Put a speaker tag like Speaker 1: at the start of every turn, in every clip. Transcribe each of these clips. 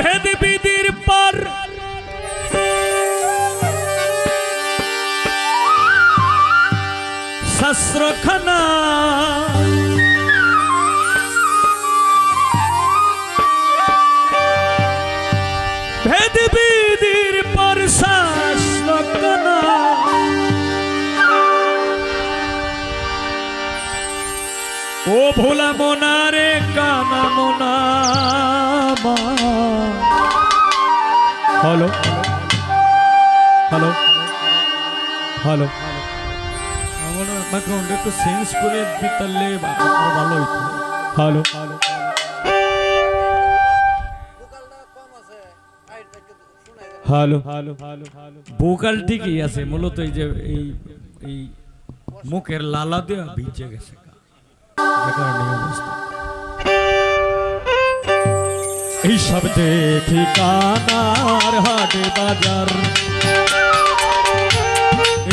Speaker 1: ভেদ বিধির পর। শাস্ত্রখানা ভেদ বিধি ভোলা মোনারে কানা মোনা হ্যালো। হ্যালো। হ্যালো। আমার ব্যাকগ্রাউন্ড একটু চেঞ্জ করে দিতালে ভালো হইতো। Hello. Hello. Hello hello hello vocal ঠিকই আছে মূলত এই যে এই এই মুখের লালা দেওয়া ভিজে গেছে। এই সব দেখি কানার হাটে বাজার।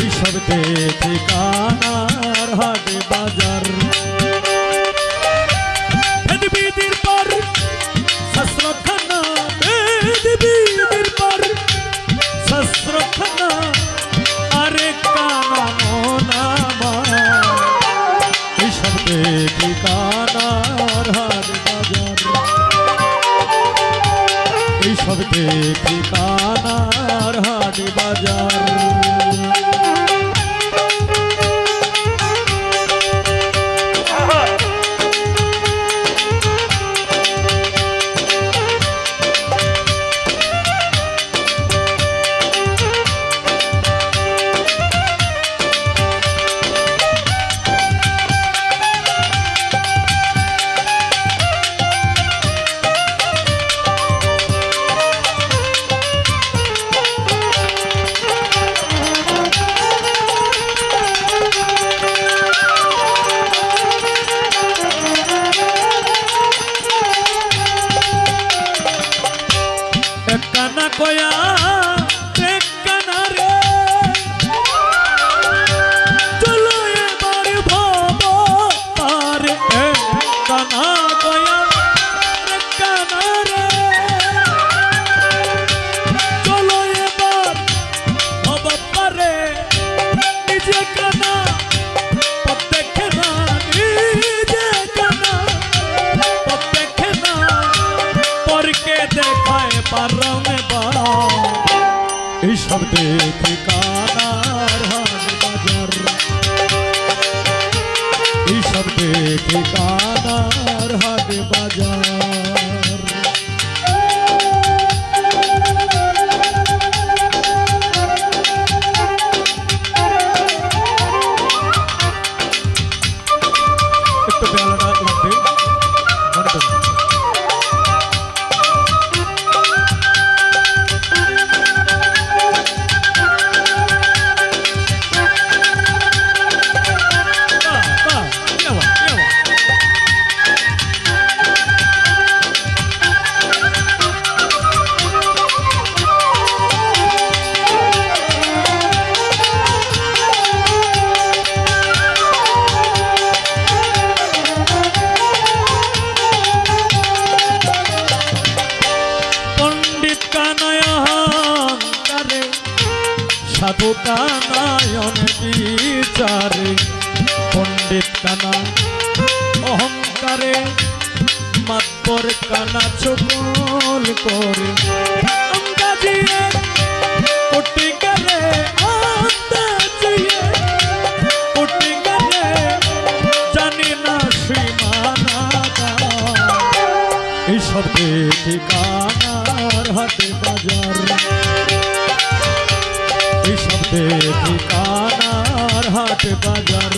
Speaker 1: এই সব দেখি কানার হাটে বাজার। এই সব হাট বাজার। এই সব দেখি কানার হাট বাজার। এই সব দেখি কানার সাধু কানায়ন বিচারে পণ্ডিত কানা অহংকারে মাতবর কানা চকল করে। আন্দাজিয়ে কোটি গেলে আন্দাজিয়ে কোটি গেলে জানি না সীমানা এই সব দেখি কানার বাজার। এই সব দেখি কানার হাটে বাজার